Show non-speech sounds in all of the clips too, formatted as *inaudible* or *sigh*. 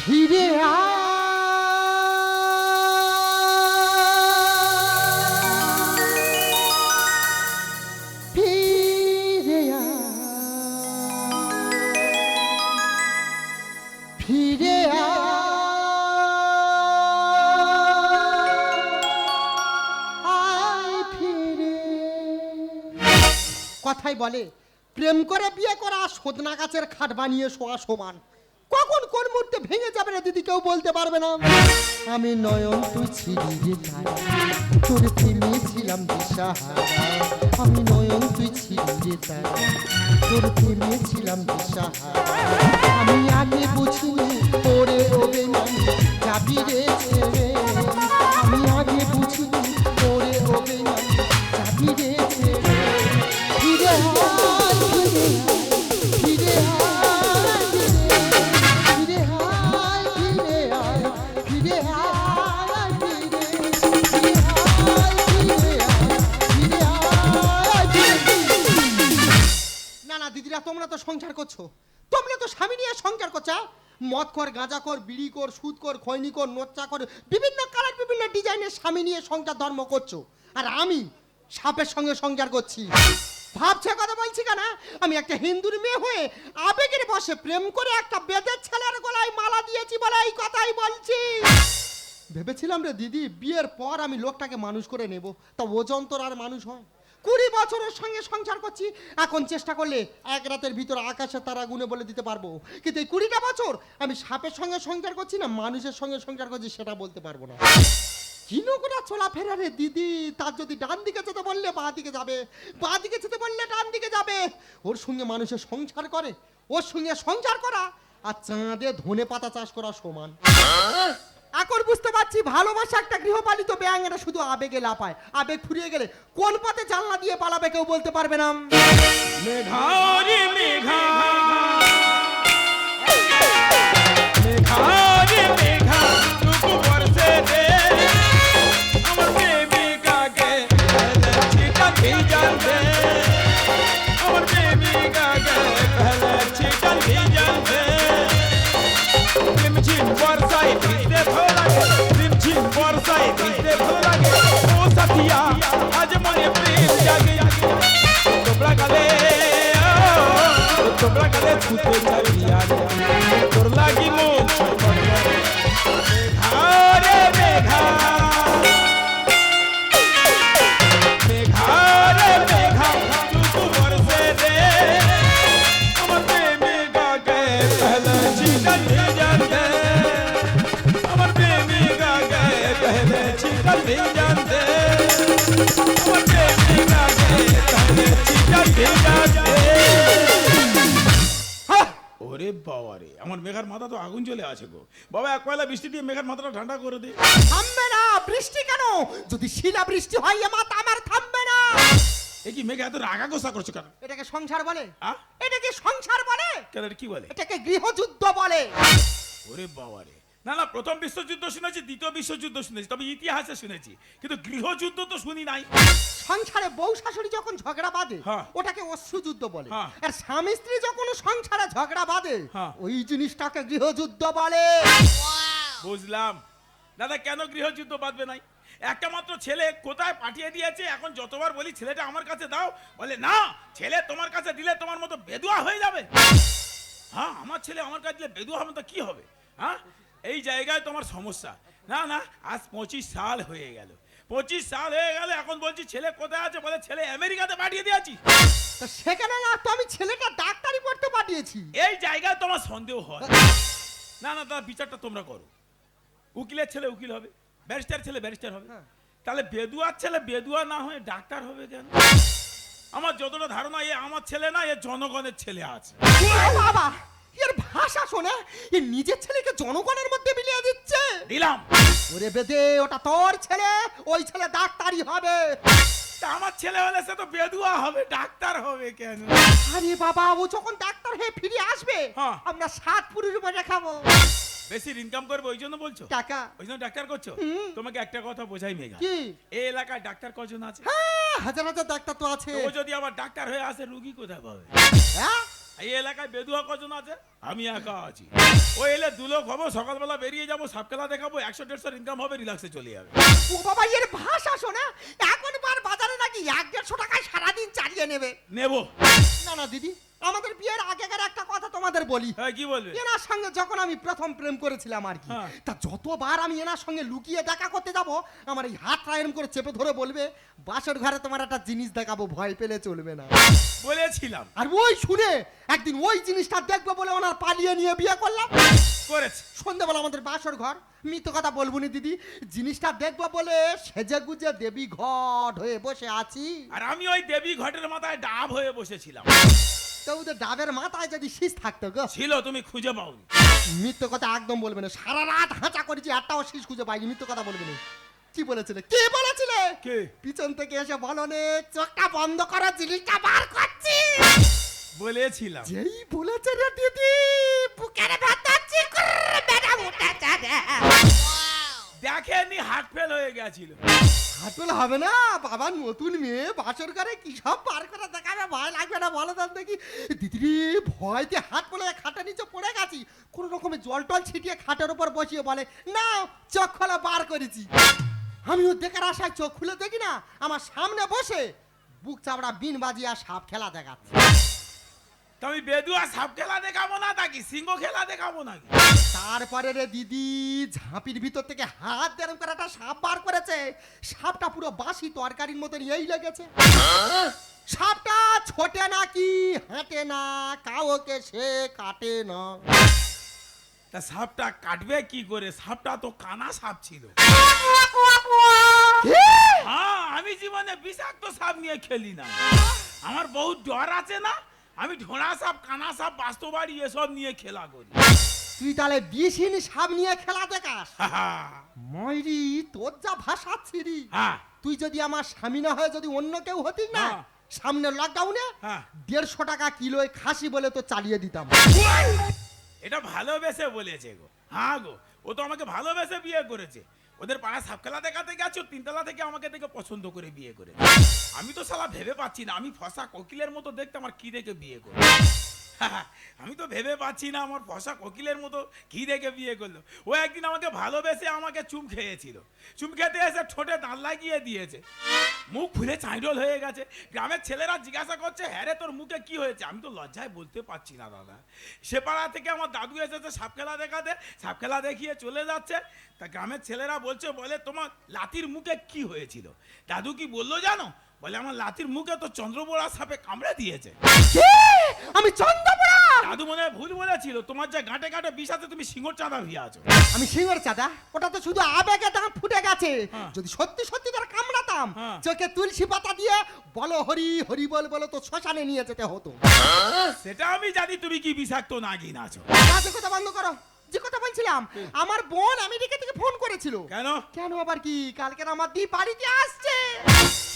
ফিরে ফিরে ফিরে। কথাই বলে প্রেম করে বিয়ে করা সদনা গাছের খাট বানিয়ে শোয়া সমান। কখন কোন মুহূর্তে ভেঙে যাবে না দিদি, কেউ বলতে পারবে না। আমি নয়ন, তুই ছিলি রে তারা। তোর প্রেমে ছিলাম দিশাহারা আমি নয়ন, তুই ছিলি রে তারা। তোর প্রেমে ছিলাম দিশাহারা আমি আগে বুঝিনি, তোরে ওবে নামি যাবি রে মদ কর গাঁজা কর বিড়ি কর সুদ কর খৈনি কর নোচ্চা কর বিভিন্ন কালার, বিভিন্ন ডিজাইনের স্বামী নিয়ে সংসার ধর্ম করছ। আর আমি সাপের সঙ্গে সংসার করছি। ভাবছে কথা বলছি কেন? আমি একটা হিন্দুর মেয়ে হয়ে আবেগের বসে প্রেম করে একটা বেদের ছেলের গলায় মালা দিয়েছি বলে এই কথাই বলছি। ভেবেছিলাম রে দিদি, বিয়ের পর আমি লোকটাকে মানুষ করে নেব। তা ওজন তোর আর মানুষ হয়? কুড়ি বছরের সঙ্গে সংসার করছি, এখন চেষ্টা করলে এক রাতের ভিতর আকাশের তারা গুনে বলে দিতে পারব। কিন্তু এই কুড়িটা বছর আমি সাপের সঙ্গে সংসার করছি না, মানুষের সঙ্গে সংসার করছি সেটা বলতে পারব না। কিনোকোনা চলাফেরা রে দিদি, তার যদি ডান দিকে যেতে বললে বাঁ দিকে যাবে, বাঁ দিকে যেতে বললে ডান দিকে যাবে। ওর সঙ্গে মানুষের সংসার করে, ওর সঙ্গে সংসার করা, আর চাঁদে ধনে পাতা চাষ করা সমান। এখন বুঝতে পারছি ভালোবাসা একটা গৃহপালিত ব্যাঙেরা শুধু আবেগে লাপায় আবেগ ফুরিয়ে গেলে কোন পথে জানলা দিয়ে পালাবে কেউ বলতে পারবে না। মেঘা। মেঘা মেঘা তোমরা মেঘার মাথা তো আগুন চলে আছে গো। বাবা এক পয়লা বৃষ্টি দিয়ে মেঘার মাথাটা ঠান্ডা করে দে। থামবে না বৃষ্টি কেন? যদি শিলা বৃষ্টি হয় এ মাথা আমার থামবে না। এ কি মেঘা এত রাগা গোসা করছ কেন? এটাকে সংসার বলে। আ? এটাকে সংসার বলে। কেন এটা কি বলে? এটাকে গৃহযুদ্ধ বলে। ওরে বাবা রে না না প্রথম বিশ্বযুদ্ধ শুনেছি দ্বিতীয় বিশ্বযুদ্ধ শুনেছি তবে ইতিহাসে শুনেছি। কিন্তু গৃহযুদ্ধ তো শুনি নাই। সংসারে বউ শাশুড়ি যখন ঝগড়া বাঁধে হ্যাঁ। ওটাকে অশ্রুযুদ্ধ বলে। হ্যাঁ। আর স্বামী স্ত্রী যখন সংসারে ঝগড়া বাঁধে হ্যাঁ। ওই জিনিসটাকে গৃহযুদ্ধ বলে। বুঝলাম। দাদা কেন গৃহযুদ্ধ বাঁধবে নাই? একটা মাত্র ছেলে কোথায় পাঠিয়ে দিয়েছে? এখন যতবার বলি ছেলেটা আমার কাছে দাও। বলে না ছেলে তোমার কাছে দিলে তোমার মতো বেদুয়া হয়ে যাবে। হ্যাঁ আমার ছেলে আমার কাছে দিলে বেদুয়া হবে তো কি হবে? হ্যাঁ? এই জায়গায় তোমার সমস্যা। না না আজ পঁচিশ সাল হয়ে গেল। পঁচিশ সাল হয়ে গেল এখন বলছি ছেলে কোথায় আছে বলে ছেলে আমেরিকাতে পাঠিয়ে দিয়েছি। তো সেখানে না তো আমি ছেলেটা ডাক্তারি পড়তে পাঠিয়েছি। এই জায়গায় তোমার সন্দেহ হয়। না না দাদা বিচারটা তোমরা করো। উকিলের ছেলে উকিল হবে ব্যারিস্টার ছেলে ব্যারিস্টার হবে। হ্যাঁ। তাহলে বেদুয়ার ছেলে বেদুয়া না হয়ে ডাক্তার হবে কেন? আমার যতটা ধারণা এ আমার ছেলে না এ জনগণের ছেলে আছে। বাবা! ভাষা শোনে এ নিজের ছেলেকে জনগণের মধ্যে মিলিয়ে দিচ্ছে। দিলাম। ওরে বেদে ওটা তোর ছেলে ওই ছেলে ডাক্তারি হবে। তা আমার ছেলে হলে সে তো বেদুয়া হবে ডাক্তার হবে কেন? আরে বাবা ও যখন ডাক্তার হয়ে ফিরে আসবে হ্যাঁ। আমরা সাত পুরুষ বলে খাব। বেশি ইনকাম করবে ওই জন্য বলছো? টাকা। ওই জন্য ডাক্তার করছ? হুম। তোমাকে একটা কথা বোঝাই মেঘা। কি? এই এলাকায় ডাক্তার কজন আছে? হ্যাঁ, হাজার হাজার ডাক্তার তো আছে। তো ও যদি আবার ডাক্তার হয়ে আসে রুগী কোথায় পাবে? হ্যাঁ? এই এলাকায় বেদুয়া কজন আছে? আমি একা আছি। ওই এলে দু লোক হব সকালবেলা বেরিয়ে যাব সব খেলা দেখাবো একশো দেড়শো ইনকাম হবে রিল্যাক্সে চলে যাবে। ও বাবা এর ভাষা শোনা। এখন বার বাজারে নাকি এক দেড়শো টাকায় সারাদিন চালিয়ে নেবে? নেব। না না দিদি আমাদের বিয়ের আগেকার একটা কথা তোমাদের বলি। হ্যাঁ কি বলবে? এনার সঙ্গে যখন আমি প্রথম প্রেম করেছিলাম আর কি হ্যাঁ। তা যতবার আমি এনার সঙ্গে লুকিয়ে দেখা করতে যাব আমার এই হাতটা এরম করে চেপে ধরে বলবে বাসর ঘরে তোমার একটা জিনিস দেখাবো ভয় পেলে চলবে না। বলেছিলাম। আর ওই শুনে একদিন ওই জিনিসটা দেখব বলে ওনার পালিয়ে নিয়ে বিয়ে করলাম। করেছে। সন্ধ্যাবেলা আমাদের বাসর ঘর মিথ্য কথা বলব নি দিদি জিনিসটা দেখব বলে সেজে গুজে দেবী ঘট হয়ে বসে আছি। আর আমি ওই দেবী ঘটের মাথায় ডাব হয়ে বসেছিলাম। তো ওদের ডাবের মাথায় যদি শীষ থাকতো গো। ছিল তুমি খুঁজে পাওনি। মিথ্য কথা একদম বলবে না। সারা রাত হাঁচা করেছি একটাও শীষ খুঁজে পাইনি মিথ্য কথা বলবে না। কি বলেছিলে? কে বলেছিলে? কে? পিছন থেকে এসে বলো নে চোখটা বন্ধ করো জিনিসটা বার করছি। বলেছিলাম। যেই বলেছে রে দিদি বুকের ভেতর চিকুর বেড়া উঠেছে রে। দেখেনি হার্ট ফেল হয়ে গেছিল। হাটল হবে না? বাবা, নতুন মেয়ে বাসর করে কি সব পার করে দেখাবে? ভয় লাগবে না, বলো তার দেখি। দিদি ভয়তে হাত পড়ে খাটের নিচে পড়ে গেছি। কোন রকমে জল টল ছিটিয়ে খাটের উপর বসিয়ে বলে না চোখ খোলা, বার করেছি। আমিও দেখার আশায় চোখ খুলে দেখি না, আমার সামনে বসে বুক চাপড়া বিন বাজিয়া সাপ খেলা দেখাচ্ছে। তো আমি বেদুয়া সাপ খেলা দেখাবো না নাকি? সিংহ খেলা দেখাবো নাকি? তারপরে রে দিদি ঝাঁপির ভিতর থেকে হাত দেরম করে একটা সাপ বার করেছে। সাপটা পুরো বাসি তরকারির মতন এই লেগেছে। সাপটা ছোটে নাকি হাঁটে না কাউকে সে কাটে না। তা সাপটা কাটবে কি করে? সাপটা তো কানা সাপ ছিল। হ্যাঁ আমি জীবনে বিষাক্ত সাপ নিয়ে খেলি না। আমার বহুত ডর আছে না? আমি ঢোড়া সাপ কানা সাপ বাস্তবাড়ি এসব নিয়ে খেলা করি। তুই তাহলে বিষহীন সাপ নিয়ে খেলা দেখাস? ময়রি তোর যা ভাষা ছিরি। তুই যদি আমার স্বামী না হয়ে যদি অন্য কেউ হতি না হ্যাঁ। সামনের লকডাউনে হ্যাঁ। দেড়শো টাকা কিলোয় খাসি বলে তো চালিয়ে দিতাম। এটা ভালোবেসে বলেছে গো। হ্যাঁ গো ও তো আমাকে ভালোবেসে বিয়ে করেছে। ওদের পাড়া সাপখেলা দেখাতে গেছো তিনতলা থেকে আমাকে দেখে পছন্দ করে বিয়ে করে আমি তো সালা ভেবে পাচ্ছি না, আমি ফসা কোকিলের মতো দেখতে আমার কি দেখে বিয়ে করে *laughs* আমি তো ভেবে পাচ্ছি না, আমার ফসা কোকিলের মতো কি দেখে বিয়ে করল। ও একদিন আমাকে ভালোবেসে আমাকে চুম খেয়েছিল। চুম খেতে এসে ঠোঁটে দাঁত লাগিয়ে দিয়েছে। মুখ ফুলে চাঁইডল হয়ে গেছে। গ্রামের ছেলেরা জিজ্ঞাসা করছে হ্যাঁ তোর মুখে কি হয়েছে? আমি তো লজ্জায় বলতে পারছি না, দাদা। সে পাড়া থেকে আমার দাদু এসেছে সাপ খেলা দেখাতে। সাপ খেলা দেখিয়ে চলে যাচ্ছে। তা গ্রামের ছেলেরা বলছে, বলে, তোমার লাতির মুখে কি হয়েছিল? দাদু কি বলল জানো? বলে, আমার লাতির মুখে তো চন্দ্রবোড়া সাপে কামড়ে দিয়েছে? আমি চন্দ্রপুরা! দাদু মনে হয় ভুল বলেছিল তোমার যে গাঁটে গাঁটে বিষ আছে তুমি সিঙ্গর চাঁদা আছো। আমি সিংহের চাঁদা? ওটা তো শুধু আবেগে দাম ফুটে গেছে। হ্যাঁ। যদি সত্যি সত্যি তার কামড়াতাম হ্যাঁ। চোখে তুলসী পাতা দিয়ে বলো হরি হরি বল বলো তো শ্মশানে নিয়ে যেতে হতো। সেটা আমি জানি তুমি কি বিষাক্ত নাগিন আছো। বাজে কথা বন্ধ করো। যে কথা বলছিলাম আমার বোন আমেরিকা থেকে ফোন করেছিল। কেন? কেন আবার কি? কালকে আমার দি বাড়িতে আসছে।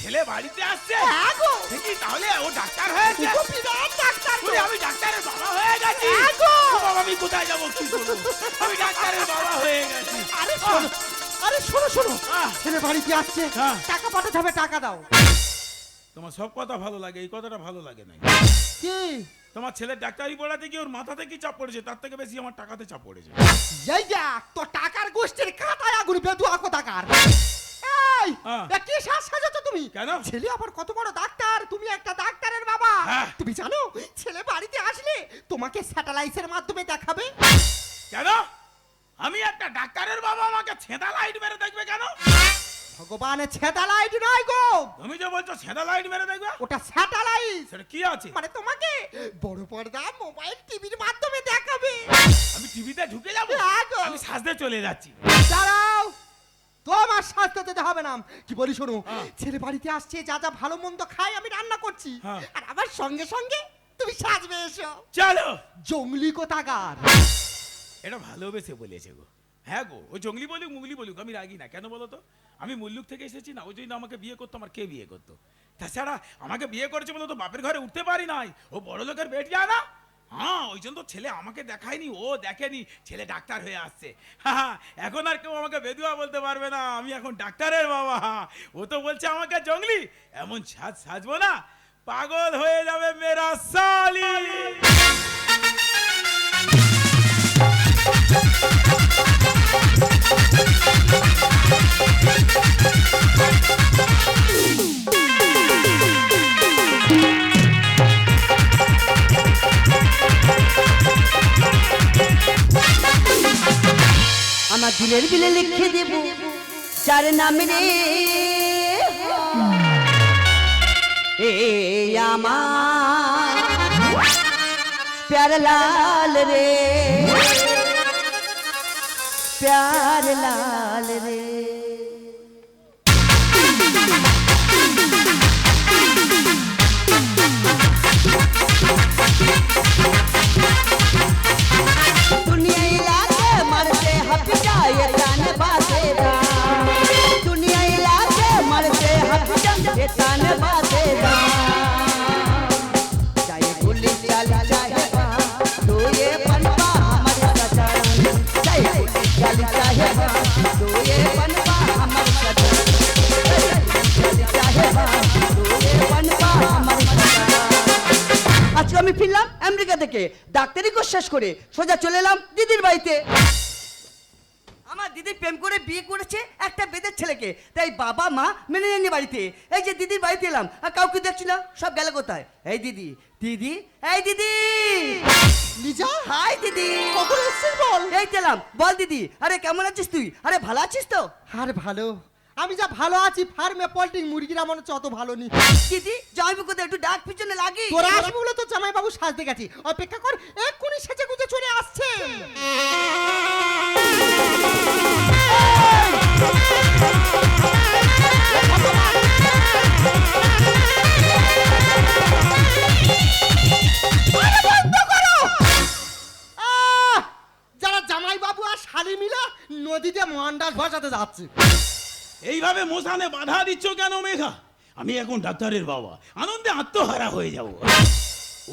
ছেলে বাড়িতে আসছে? হ্যাঁ গো। দেখি তাহলে ও ডাক্তার হয়েছে? ও বিরাট ডাক্তার গো। ওরে, আমি ডাক্তারের বাবা হয়ে গেছি। হ্যাঁ গো। বাবা, আমি কোথায় যাব কি করব? আমি ডাক্তারের বাবা হয়ে গেছি। আরে শোনো আরে শোনো শোনো। ছেলে বাড়িতে আসছে। হ্যাঁ। টাকা পাঠাতে হবে টাকা দাও। তোমার সব কথা ভালো লাগে এই কথাটা ভালো লাগে না কি? তোমার ছেলে ডাক্তারি পড়াতে গিয়ে ওর মাথাতে কি চাপ পড়েছে? তার থেকে বেশি আমার টাকাতে চাপ পড়েছে। এই দেখ তো টাকার গোষ্ঠীর কাঁটায় আগুন বেদু আকো টাকার। এই হ্যাঁ। এ কি শ্বাস সাজাচ্ছ তুমি? কেন? ছেলে আবার কত বড় ডাক্তার? তুমি একটা ডাক্তারের বাবা। হ্যাঁ। তুমি জানো ছেলে বাড়িতে আসলে তোমাকে স্যাটেলাইটের মাধ্যমে দেখাবে? কেন? আমি একটা ডাক্তারের বাবা আমাকে ছেঁদা লাইট মেরে দেখবে কেন? ভগবানের স্যাটেলাইট নয় গো। তুমি যে বলছো ছেঁদা লাইট মেরে দেখবে? ওটা স্যাটেলাইট সেটা কি আছে? মানে তোমাকে বড় পর্দা মোবাইল টিভির মাধ্যমে দেখাবে। আমি টিভিতে ঢুকে যাব? আমি সাজতে চলে যাচ্ছি। দাঁড়াও। তোমার স্বাস্থ্য দিতে হবে না। কি বলি শোনো হ্যাঁ। ছেলে বাড়িতে আসছে যা যা ভালো মন্দ খাই আমি রান্না করছি। হ্যাঁ। আর আমার সঙ্গে সঙ্গে তুমি সাজবে এসো। চলো। জঙ্গলি কোথাকার। এটা ভালোবেসে বলেছে গো। হ্যাঁ গো ওই জঙ্গলি বলুক মুগলি বলুক, আমি রাগি না। কেন বলো তো? আমি মুল্লুক থেকে এসেছি না ওই জন্য আমাকে বিয়ে করতো, আমার কে বিয়ে করতো? তাছাড়া আমাকে বিয়ে করেছে বলে তো বাপের ঘরে উঠতে পারি নাই। ও বড় লোকের বেট যায় না হ্যাঁ ওই জন্য ছেলে আমাকে দেখায়নি, ও দেখেনি, ছেলে ডাক্তার হয়ে আসছে। হ্যাঁ এখন আর কেউ আমাকে বেদুয়া বলতে পারবে না, আমি এখন ডাক্তারের বাবা। ও তো বলছে আমাকে জঙ্গলি, এমন সাজ সাজবো না, পাগল হয়ে যাবে মেরা সালি আমার দিলের বিলে লিখে দেব যার নাম রে ए आमा प्यार लाल रे প্যার লাল রে করে সোজা চলে এলাম দিদির বাড়িতে। আমার দিদি প্রেম করে বিয়ে করেছে একটা বেদের ছেলেকে তাই বাবা মা মেনে নেয়নি বাড়িতে। এই যে দিদির বাড়িতে এলাম আর কাউকে দেখছি না সব গেল কোথায়? এই দিদি দিদি এই দিদি! লিজা? হাই দিদি! কখন এসছিস বল? এই তো এলাম। বল দিদি আরে কেমন আছিস তুই? আরে ভালো আছিস তো? আর ভালো। আমি যা ভালো আছি ফার্মে পোল্ট্রি মুরগিরা মনে হচ্ছে অত ভালো নি দিদি জামাইবু কোথায় একটু ডাক পিছনে লাগি তোরা আসবি বলে তো জামাই বাবু সাজতে গেছি। অপেক্ষা কর এক্ষুনি সেজে গুজে চলে আসছে! যারা জামাই বাবু আর শালি মিলে নদীতে মন্ডাস বসাতে যাচ্ছে। এইভাবে মোসানে বাধা দিচ্ছ কেন মেঘা? আমি এখন ডাক্তারের বাবা। আনন্দে আত্মহারা হয়ে যাব।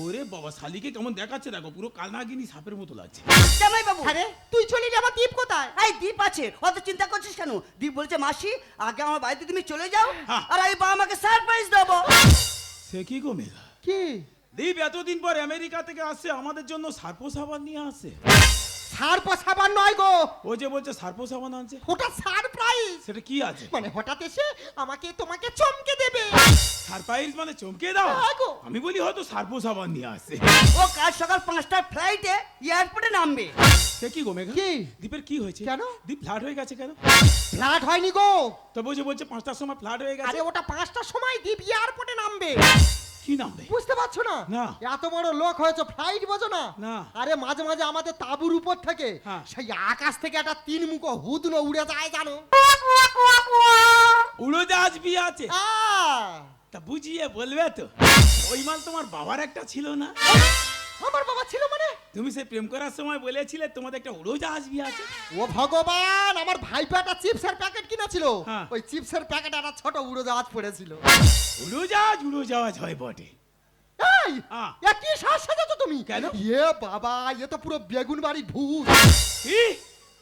ওরে বাবা শালিকে কেমন দেখাচ্ছে দেখো পুরো কালনাগিনী সাপের মতো লাগছে। জামাইবাবু আরে তুই চলে যাবা দ্বীপ কোথায়? এই দীপ আছে অত চিন্তা করছিস কেন? দীপ বলছে মাসি আগে আমার বাড়িতে তুমি চলে যাও হ্যাঁ। আর আমি বাবা আমাকে সারপ্রাইজ দেবো। সে কি গো মেঘা? কি? দীপ এতদিন পর আমেরিকা থেকে আসছে আমাদের জন্য সার্পো সাবান নিয়ে আসছে সার সাবান নয় গো। ও যে বলছে সার্পো সাবান আনছে। ওটা সারপ্রাইজ। সেটা কি আছে? মানে হঠাৎ এসে আমাকে তোমাকে চমকে দেবে। সারপ্রাইজ মানে চমকে দাও? হ্যাঁ গো। আমি বলি হয়তো সার্পো সাবান নিয়ে আসছে ও কাল সকাল পাঁচটার ফ্লাইটে এয়ারপোর্টে নামবে। সে কি গো মেঘা কি? দীপের কি হয়েছে? কেন? দীপ ফ্ল্যাট হয়ে গেছে কেন? ফ্ল্যাট হয়নি গো। তো বলছে বলছে পাঁচটার সময় ফ্ল্যাট হয়ে গেছে। আরে ওটা পাঁচটার সময় দ্বীপ এয়ারপোর্টে নামবে। কি নাম বুঝতে পারছ না না। এত বড় লোক হয়েছে ফ্লাইট বোঝো না না। আরে মাঝে মাঝে আমাদের তাবুর উপর থেকে হ্যাঁ। সেই আকাশ থেকে একটা তিন মুখ হুদনো উড়ে যায় জানো উড়োজাহাজ বিয়ে আছে আহ! তা বুঝিয়ে বলবে তো ওই মাল তোমার বাবার একটা ছিল না আমার বাবা ছিল মানে? তুমি সে প্রেম করার সময় বলেছিলে তোমাদের একটা উড়োজাহাজ বিয়ে আছে। ও ভগবান আমার ভাইপো একটা চিপসের প্যাকেট কিনেছিল। হ্যাঁ। ওই চিপসের প্যাকেট একটা ছোট উড়োজাহাজ পড়েছিল। উড়োজাহাজ উড়োজাহাজ হয় বটে। এই হ্যাঁ। এ কি শ্বাস সাজাচ্ছ তুমি? কেন? ইয়ে বাবা এ তো পুরো বেগুন বাড়ির ভূত। কি?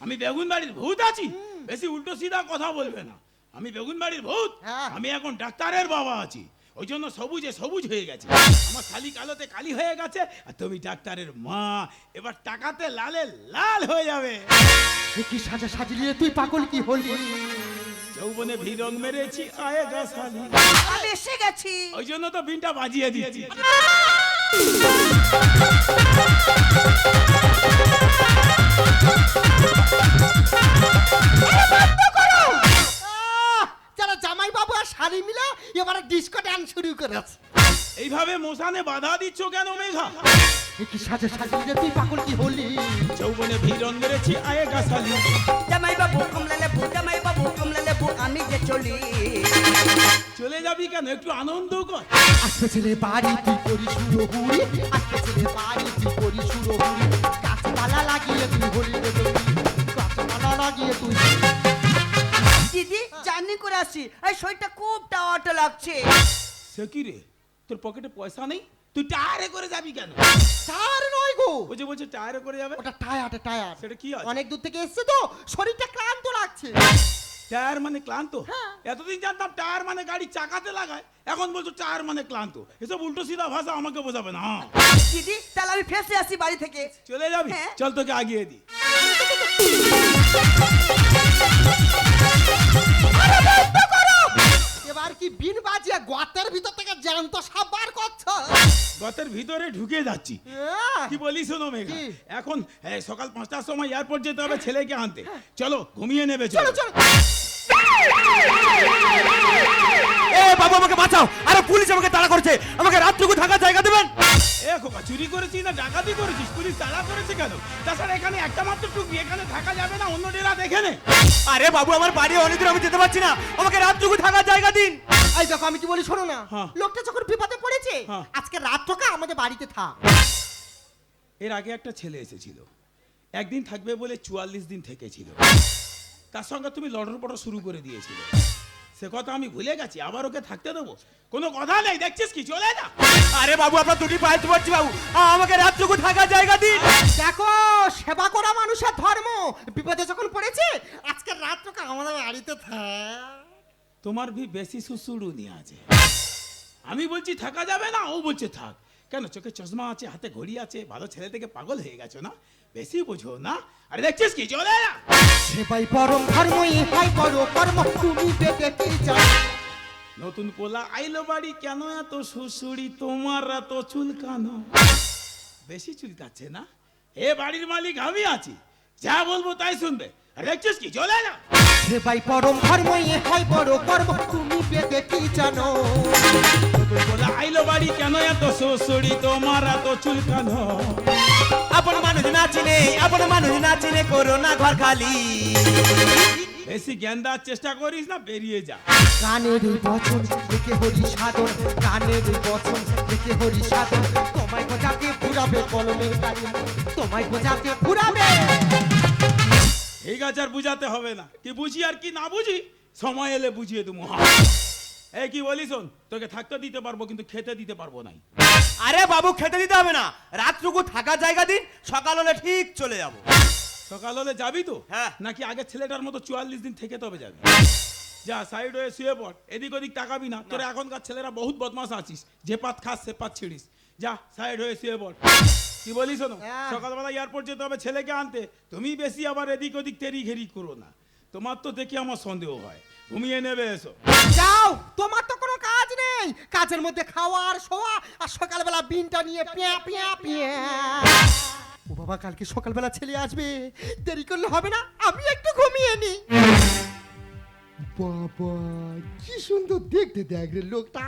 আমি বেগুন বাড়ির ভূত আছি? বেশি উল্টো সিধা কথা বলবে না। আমি বেগুন বাড়ির ভূত। হ্যাঁ। আমি এখন ডাক্তারের বাবা আছি। ওই জন্য সবুজে সবুজ হয়ে গেছে। আমার শালি কালোতে কালি হয়ে গেছে আর তুমি ডাক্তারের মা এবার টাকাতে লালে লাল হয়ে যাবে। কি সাজা সাজিয়ে তুই পাগল কি হলি? যৌবনে ভি রং মেরেছি আয়ে গা শালি আমি এসে গেছি। ওই জন্য তো বিনটা বাজিয়ে দিয়েছি। আহ! শাড়ি মিলে এবারে ডিস্কো ডান্স শুরু করেছে। এইভাবে মশানে বাধা দিচ্ছ কেন মেঘা? কি সাজা সাজিয়ে তুই পাগল কি হলি? যৌবনে ভি রং মেরেছি আয়ে গা শালি জামাইবাবু কমলা লেবু জামাইবাবু কমলা লেবু আমি যে চলি। চলে যাবি কেন? একটু আনন্দ কর। আজকে ছেলে বাড়ি তুই করি শুরু হুড়ি আজকে ছেলে বাড়ি তুই করি শুরু হুড়ি গাছপালা লাগিয়ে তুই হলি রে দড়ি। গাছপালা লাগিয়ে তুই। দিদি জার্নি করে আসি এই শরীরটা খুব টাওয়াটা লাগছে। সে কি রে? তোর পকেটে পয়সা নেই? তুই টায়ারে করে যাবি কেন? টায়ার নয় গো। ও যে বলছে টায়ারে করে যাবে। ওটা টায়ার টায়ার। সেটা কি? অনেক দূর থেকে এসেছে তো। শরীরটা ক্লান্ত লাগছে। টায়ার মানে ক্লান্ত হ্যাঁ। এতদিন জানতাম টায়ার মানে গাড়ি চাকাতে লাগায় এখন বলছো টায়ার মানে ক্লান্ত এসব উল্টো সিধা ভাষা আমাকে বোঝাবে না হ্যাঁ। দিদি তাহলে আমি ফেসে আসি বাড়ি থেকে চলে যাবি হ্যাঁ। চল তোকে আগিয়ে দি এবার কি বিন বাজিয়ে গর্তের ভিতর থেকে জ্যান্ত সাপ গতের ভিতরে ঢুকে যাচ্ছি। আহ! কি বলি শোনো মেঘা এখন এই, সকাল পাঁচটার সময় এয়ারপোর্ট যেতে হবে ছেলেকে আনতে। চলো ঘুমিয়ে নেবে চলো চলো। চলো। এ বাবা আমাকে বাঁচাও। আরে পুলিশ আমাকে তাড়া করছে। আমাকে রাতটুকু থাকার জায়গা দেবেন। এ খোকা চুরি করেছিস না ডাকাতি করেছিস? পুলিশ তাড়া করেছে কেন? তাছাড়া এখানে একটা মাত্র টুকরি এখানে থাকা যাবে না অন্য ডেরা দেখে নে। আরে বাবু আমার বাড়ি অনেক দূর আমি যেতে পারছি না। আমাকে রাতটুকু থাকার জায়গা দিন। এই দেখো আমি কি বলি শোনো না? হ্যাঁ। লোকটা যখন বিপদে পড়েছে হ্যাঁ। আজকে রাতটা আমাদের বাড়িতে থাক। এর আগে একটা ছেলে এসেছিল। একদিন থাকবে বলে চুয়াল্লিশ দিন থেকেছিল। তার সঙ্গে তুমি লড়র পড়ো শুরু করে দিয়েছিলে। সে কথা আমি ভুলে গেছি আবার ওকে থাকতে দেবো। কোনো কথা নেই দেখছিস কি? চলে যা। আরে বাবু আপনার দুটি পায়ে পারছি বাবু। আমাকে রাতটুকু থাকার জায়গা দিন। দেখো সেবা করা মানুষের ধর্ম। বিপদে যখন পড়েছে আজকে রাতটা আমাদের বাড়িতে থাক। তোমার ভি বেশি সুসুড়ুনি আছে। আমি বলছি থাকা যাবে না? ও বলছে থাক। কেন? চোখে চশমা আছে হাতে ঘড়ি আছে ভালো ছেলে থেকে পাগল হয়ে গেছো না? বেশি বুঝো না? আরে দেখছিস কি? চলে যা সেবাই পরম ধর্ম ইহাই বড় কর্ম তুমি পেতে কি চাও। নতুন পোলা আইলো বাড়ি কেন এত শ্বশুরি তোমার এত চুলকানো বেশি চুলকাচ্ছে না? এ বাড়ির মালিক আমি আছি। যা বলব তাই শুনবে। আর দেখছিস কি? চলে না সেবাই পরম ধর্ম ইহাই বড় কর্ম তুমি পেতে কি জানো। নতুন পোলা আইলো বাড়ি কেন এত শ্বশুরি তোমার এত চুলকানো আপন মানুষ না চিনে আপন মানুষ না চিনে করো না ঘর খালি। বেশি জ্ঞান দেওয়ার চেষ্টা করিস না বেরিয়ে যা। কানের বচন দেখে হরি সাধন। কানের বচন দেখে হরি সাধন। তোমায় বোঝাতে পুরাবে কলমের কালি তোমায় বোঝাতে পুরাবে। এই গাছ আর বুঝাতে হবে না। কি বুঝি আর কি না বুঝি সময় এলে বুঝিয়ে তুমি এই কি বলিস তোকে থাকতে দিতে পারব কিন্তু খেতে দিতে পারব নাই। আরে বাবু খেতে দিতে হবে না। রাতটুকু থাকার জায়গা দিন সকাল হলে ঠিক চলে যাব। সকাল হলে যাবি তো? হ্যাঁ। নাকি আগে ছেলেটার মতো চুয়াল্লিশ দিন থেকে তবে যাবি? যা সাইড হয়ে শুয়ে পড়। এদিক ওদিক তাকাবি না। তোর এখনকার ছেলেরা বহুত বদমাস আছিস। যে পাত খাস সে পাত ছিড়িস। যা সাইড হয়ে শুয়ে পড়। কি বলিস শোনো? হ্যাঁ। সকালবেলা এয়ারপোর্ট যেতে হবে ছেলেকে আনতে। তুমি বেশি আবার এদিক ওদিক তেরি ঘেরি করো না। তোমার তো দেখি আমার সন্দেহ হয়। ঘুমিয়ে নেবে এসো। যাও তোমার তো কোনো কাজ নেই। কাজের মধ্যে খাওয়া আর শোয়া আর সকালবেলা বিনটা নিয়ে পিয়া পিয়া পিয়া। ও বাবা কালকে সকালবেলা ছেলে আসবে। দেরি করলে হবে না আমি একটু ঘুমিয়ে নি বাবা কি সুন্দর দেখতে দেখ রে লোকটা।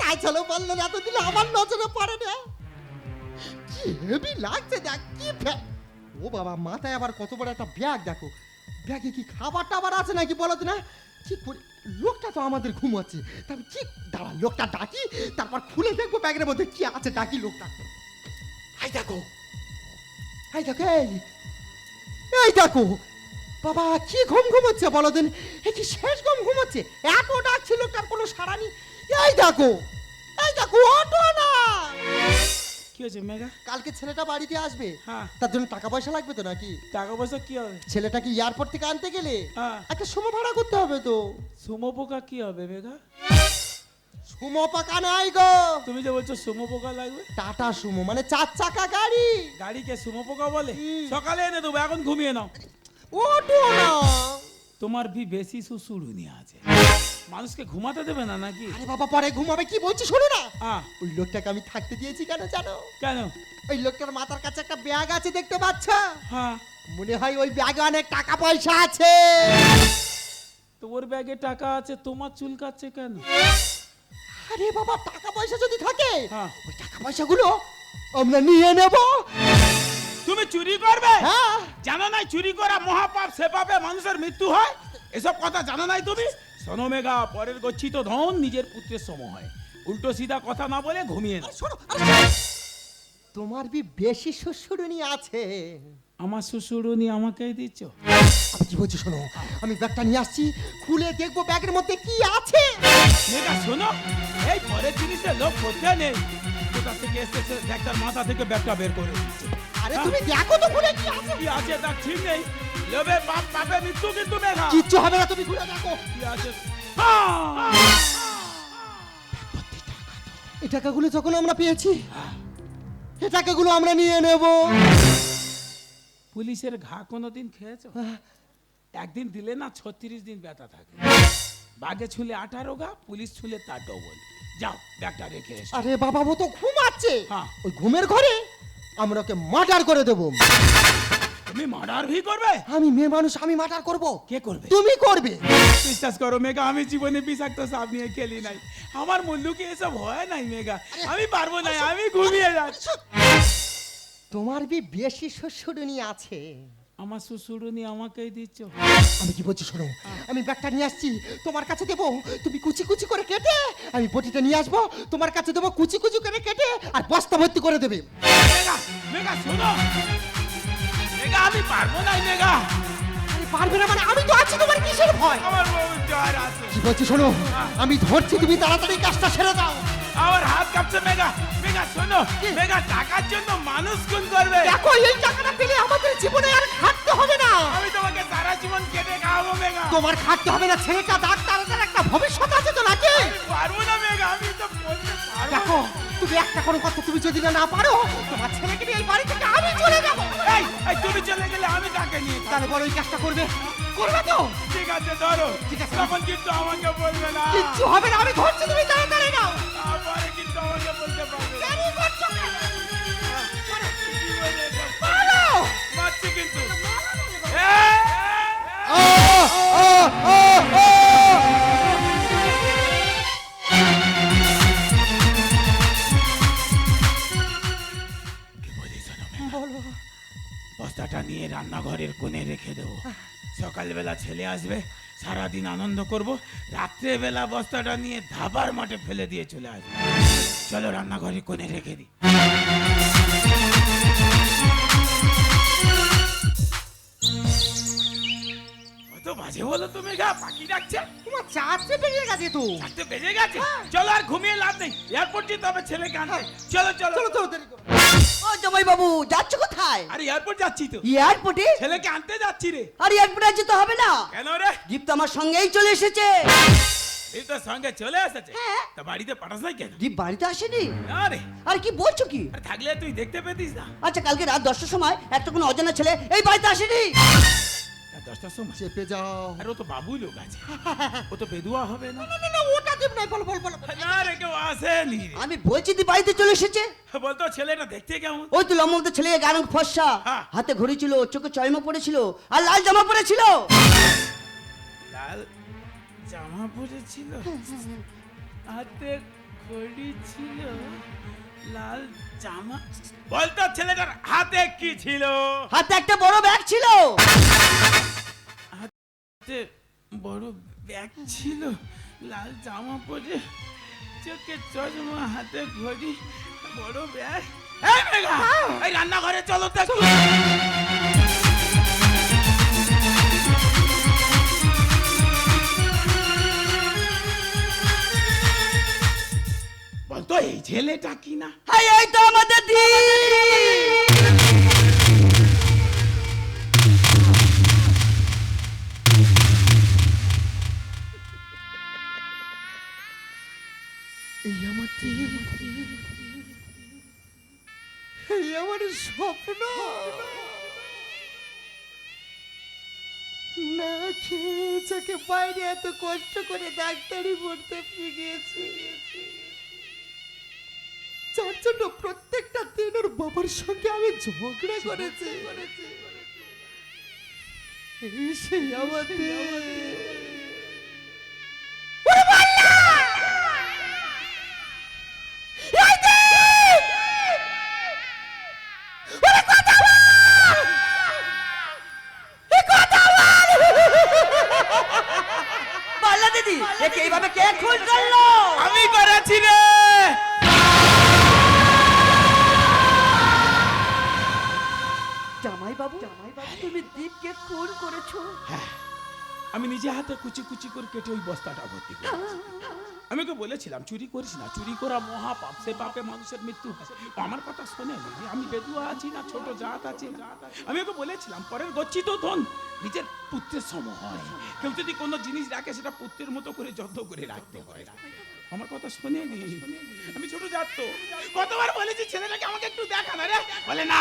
তাই চলো বলল না এতদিন আমার নজরে পড়ে না। কি হেভি লাগছে দেখ কি ও বাবা মাথায় আবার কত বড় একটা ব্যাগ দেখো। ব্যাগে কি খাবার টাবার আছে নাকি না? কি করে লোকটা তো আমাদের ঘুমাচ্ছে। তারপর কি দাঁড়া, লোকটা ডাকি, তারপর খুলে দেখব ব্যাগের মধ্যে কি আছে, ডাকি লোকটা। এই দেখো এই দেখো, এই এই দেখো, বাবা, কি ঘুম ঘুমোচ্ছে বলো দিন এ কি শেষ ঘুম ঘুমোচ্ছে? এত ডাকছি লোকটার কোনো সাড়া নেই। এই দেখো এই দেখো, অটো না! কি হয়েছে মেঘা? কালকে ছেলেটা বাড়িতে আসবে। হ্যাঁ। তার জন্য টাকা পয়সা লাগবে তো নাকি? টাকা পয়সা কি হবে? এয়ারপোর্ট থেকে আনতে গেলে হ্যাঁ। একটা সুমো ভাড়া করতে হবে তো। সুমো পোকা কি হবে মেঘা? সুমো পাকা নাই গো। তুমি যে বলছো সুমো পোকা লাগবে? টাটা সুমো মানে চার চাকা গাড়ি। গাড়িকে সুমো পোকা বলে? হুম। সকালে এনে দেবো এখন ঘুমিয়ে নাও। ওটো না। তোমার ভি বেশি সুসুড়ুনি আছে। মানুষকে ঘুমাতে দেবে না নাকি? আরে বাবা পরে ঘুমাবে কি বলছি শোনো না। আহ, ওই লোকটাকে আমি থাকতে দিয়েছি কেন জানো? কেন? ওই লোকটার মাথার কাছে একটা ব্যাগ আছে দেখতে পাচ্ছ? হ্যাঁ। মনে হয় ওই ব্যাগে অনেক টাকা পয়সা আছে। তো ওর ব্যাগে টাকা আছে তোমার চুল চুলকাচ্ছে কেন? আরে বাবা টাকা পয়সা যদি থাকে হ্যাঁ। ওই টাকা পয়সাগুলো আমরা নিয়ে নেব। তুমি চুরি করবে? হ্যাঁ। জানো নাই চুরি করা মহাপাপ সে পাপে মানুষের মৃত্যু হয়? এসব কথা জানো নাই তুমি? শোনো মেঘা পরের গচ্ছিত ধন নিজের পুত্রের সম হয়। উল্টো সিধা কথা না বলে ঘুমিয়ে না তোমার বি বেশি শ্বশুরনি আছে। আমার শ্বশুরুনি আমাকেই দিচ্ছ? আমি কি বলছি শোনো? আমি ব্যাগটা নিয়ে আসছি খুলে দেখব ব্যাগের মধ্যে কি আছে। মেঘা শোনো এই পরের জিনিসে লোক করতে নেই। কোথা থেকে এসেছে? ব্যাগটার মাথা থেকে ব্যাগটা বের করে আরে তুমি দেখো তো খুলে কি আছে। কি আছে তার ঠিক নেই। লোভে পাপ পাপে মৃত্যু কিন্তু মেঘা কিচ্ছু হবে না তুমি খুলে দেখো কি আছে? এই টাকাগুলো যখন আমরা পেয়েছি এই টাকাগুলো আমরা নিয়ে নেব। পুলিশের ঘা কোনোদিন খেয়েছো? একদিন দিলে না ছত্রিশ দিন ব্যথা থাকে। বাঘে ছুলে আঠারো গা পুলিশ ছুলে তার ডবল। যাও ব্যাগটা রেখে আরে বাবা ও তো ঘুমাচ্ছে। হ্যাঁ। ওই ঘুমের ঘরে আমরা ওকে মার্ডার করে দেবো। তুমি মার্ডার ভি করবে? আমি মেয়ে মানুষ আমি মার্ডার করব। কে করবে? তুমি করবে। বিশ্বাস করো মেঘা আমি জীবনে বিষাক্ত সাপ নিয়ে খেলি নাই। আমার মুল্লুকে এসব হয় নাই মেঘা? আমি পারব না আমি ঘুমিয়ে যাচ্ছি। তোমার বি বেশি শ্বশুরনি আছে। আমার শ্বশুরনি আমাকেই দিচ্ছ। আমি কি বলছি শোনো? আমি ব্যাগটা নিয়ে আসছি তোমার কাছে দেবো। তুমি কুচি কুচি করে কেটে আমি বটিটা নিয়ে আসব তোমার কাছে দেবো কুচি কুচি করে কেটে আর বস্তা ভর্তি করে দেবে। মেঘা মেঘা শোনো। মেঘা আমি পারব না মেঘা। আরে পারবে না মানে আমি তো আছি তোমার কিসের ভয়? আমার বউ জ্বর আছে। কি বলছি শোনো আমি ধরছি তুমি তাড়াতাড়ি কাজটা সেরে দাও। আমার হাত কাঁপছে মেঘা। মেঘা শোনো মেঘা টাকার জন্য মানুষ খুন করবে। দেখো এই টাকাটা পেলে আমাদের জীবনে আর খাটতে হবে না। আমি তোমাকে সারা জীবন কেটে খাওয়াবো মেঘা। তোমার খাটতে হবে না ছেলেটা ডাক্তারের একটা ভবিষ্যৎ আছে তো নাকি? পারব না মেঘা আমি তো বলতে পারব দেখো তুমি একটা কোনো কথা তুমি যদি না না পারো তোমার ছেলেকে নিয়ে এই বাড়ি থেকে আমি চলে যাব। এই তুমি চলে গেলে আমি কাকে নিয়ে বড় এই কাজটা করবে। করবে তো? ঠিক আছে ধরো। ঠিক আছে। তখন কিন্তু আমাকে বলবে না। কিচ্ছু হবে না আমি ধরছি তুমি আসবে। সারাদিন আনন্দ করব। রাত্রেবেলা বস্তাটা নিয়ে ধাবার মাঠে ফেলে দিয়ে চলে আসবে। চলো রান্নাঘরের কোণে রেখে দিই। বাজে বলো তুমি গা পাখি ডাকছে। তোমার চারটে বেরিয়ে গেছে তো। চারটে বেজে গেছে। চলো আর ঘুমিয়ে লাভ নেই। এয়ারপোর্ট যেতে হবে ছেলেকে আনতে। চলো চলো। চলো চলো ও জামাই বাবু যাচ্ছ কোথায়? আরে এয়ারপোর্ট যাচ্ছি তো। এয়ারপোর্টে ছেলেকে আনতে যাচ্ছি রে। আরে এয়ারপোর্টে যেতে হবে না। কেন রে? জিপ তো আমার সঙ্গেই চলে এসেছে। এই সঙ্গে চলে এসেছে? হ্যাঁ। তা বাড়িতে পাঠাস না কেন? দীপ বাড়িতে আসেনি? না রে। আর কি বলছো কি? আর থাকলে তুই দেখতে পেতিস না। আচ্ছা কালকে রাত দশটার সময় একটা কোনো অজানা ছেলে এই বাড়িতে আসেনি? দশটার সময়? চেপে যাও। আর ও তো বাবু লোক আছে। ও তো বেদুয়া হবে না? না না ওটা দেব নাই বল বল বল। না রে কেউ আসেনি রে। আমি বলছি তুই বাড়িতে চলে এসেছে? বলতো ছেলেটা দেখতে কেমন? ওই তো লম্বমতো ছেলে গান ফর্সা। হ্যাঁ। হাতে ঘড়ি ছিল চোখে চয়মা পড়েছিল আর লাল জামা পড়েছিল। লাল জামা পরেছিল হাতে ঘড়ি ছিল লাল জামা? বলতো ছেলেটার হাতে কি ছিল? হাতে একটা বড় ব্যাগ ছিল। হাতে বড় ব্যাগ ছিল। লাল জামা পরে চোখে চশমা হাতে ঘড়ি বড় ব্যাগ। এই মেঘা এই রান্নাঘরে চলো তো বলতো এই ছেলেটা কি না হাই এই তো আমাদের দিদি। এই আমার এই আমার স্বপ্ন। না খেয়ে চোখে বাইরে এত কষ্ট করে ডাক্তারি পড়তে গিয়েছি। যার জন্য প্রত্যেকটা দিন ওর বাবার সঙ্গে আমি ঝগড়া করেছি। সেই আমাদের। কেটে ওই বস্তাটা ভর্তি আমি ওকে বলেছিলাম, চুরি করিস না, চুরি করা মহা পাপ, সে পাপে মানুষের মৃত্যু হয়। আমার কথা শোনে যে আমি বেদুয়া আছি না, ছোট জাত আছি আমি ওকে বলেছিলাম, পরের গচ্ছিত ধন নিজের পুত্রের সম হয়। কেউ যদি কোনো জিনিস রাখে, সেটা পুত্রের মতো করে যত্ন করে রাখতে হয়। আমার কথা শোনে আমি ছোট জাত তো। কতবার বলেছি, ছেলেটাকে আমাকে একটু দেখা না রে। বলে, না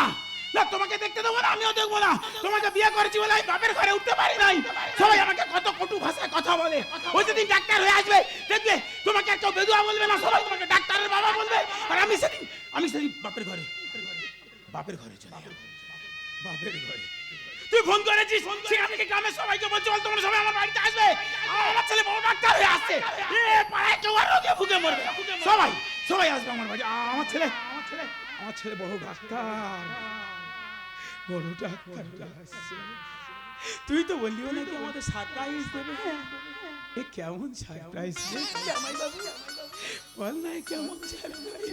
না, তোমাকে দেখতে দেবো না, আমিও দেখব না। তোমাকে বিয়ে করেছি বলে আমি বাপের ঘরে উঠতে পারি নাই। সবাই আমাকে কত কটু ভাষায় কথা বলে। ওই যেদিন ডাক্তার হয়ে আসবে, দেখবে তোমাকে কেউ বেদুয়া বলবে না, সবাই তোমাকে ডাক্তারের বাবা বলবে। আর আমি সেদিন আমি সেদিন বাপের ঘরে বাপের ঘরে। বাপের ঘরে। তুই ফোন করেছিস? সেখান থেকে গ্রামের সবাইকে বলছি? বল তোমরা সবাই আমার বাড়িতে আসবে। আমার ছেলে বড় ডাক্তার হয়ে আসছে। পাড়ায় কেউ আর রোগে ভুগে মরবে সবাই সবাই আসবে আমার বাড়ি। আমার ছেলে আমার ছেলে আমার ছেলে বড় ডাক্তার। বড় ডাক্তার আসছে তুই তো বললিও নাকি আমাদের সারপ্রাইজ দেবে। এ কেমন সারপ্রাইজ বল না কেমন সারপ্রাইজ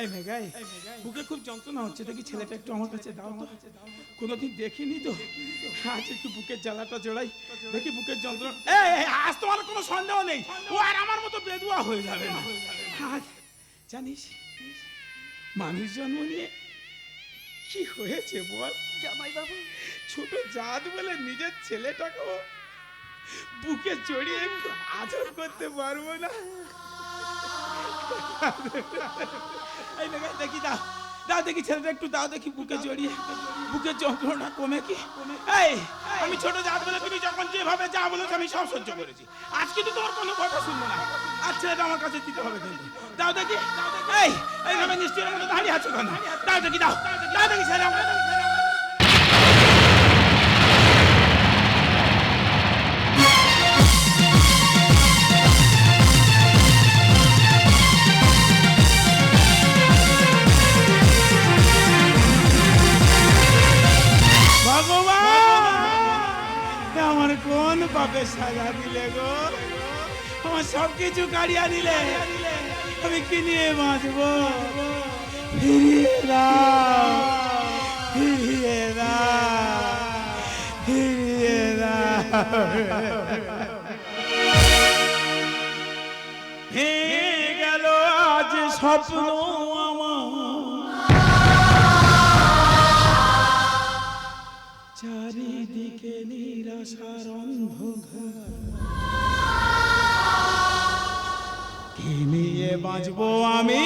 এই মেঘাই বুকে খুব যন্ত্রণা হচ্ছে দেখি ছেলেটা একটু আমার কাছে দাও তো। কোনোদিন দেখিনি তো। আজ একটু বুকের জ্বালাটা জোড়াই। দেখি বুকের যন্ত্রণা। এই, আজ তোমার কোনো সন্দেহ নেই। ও আর আমার মতো বেদুয়া হয়ে যাবে না। জানিস মানুষ জন্ম নিয়ে কি হয়েছে বল? জামাইবাবু। ছোট জাত বলে নিজের ছেলেটাকেও বুকে চড়িয়ে একটু আদর করতে পারব না। দেখি দাও দাও দেখি ছেলেটা একটু দাও দেখি বুকে জড়িয়ে। বুকে যন্ত্রণা কমে কি? এই আমি ছোট জাত বলে তুমি যখন যেভাবে যা বলেছ আমি সব সহ্য করেছি। আজ কিন্তু তোমার কোনো কথা শুনব না। আর ছেলেটা আমার কাছে দিতে হবে কিন্তু। দাও দেখি। এই এইভাবে নিশ্চয়ই দাঁড়িয়ে আছো কেন? দাও দেখি দাও। দাও দেখি ছেলে আমার সাজা দিলে গো। আমার কাড়িয়া দিলে আমি কি নিয়ে বাঁচবো? ফিরিয়ে দাও। ফিরিয়ে দাও। ফিরিয়ে দাও। গেল আজ স্বপ্ন আমার। চারিদিকে নিরাশার অন্ধকার। কি নিয়ে বাঁচবো আমি?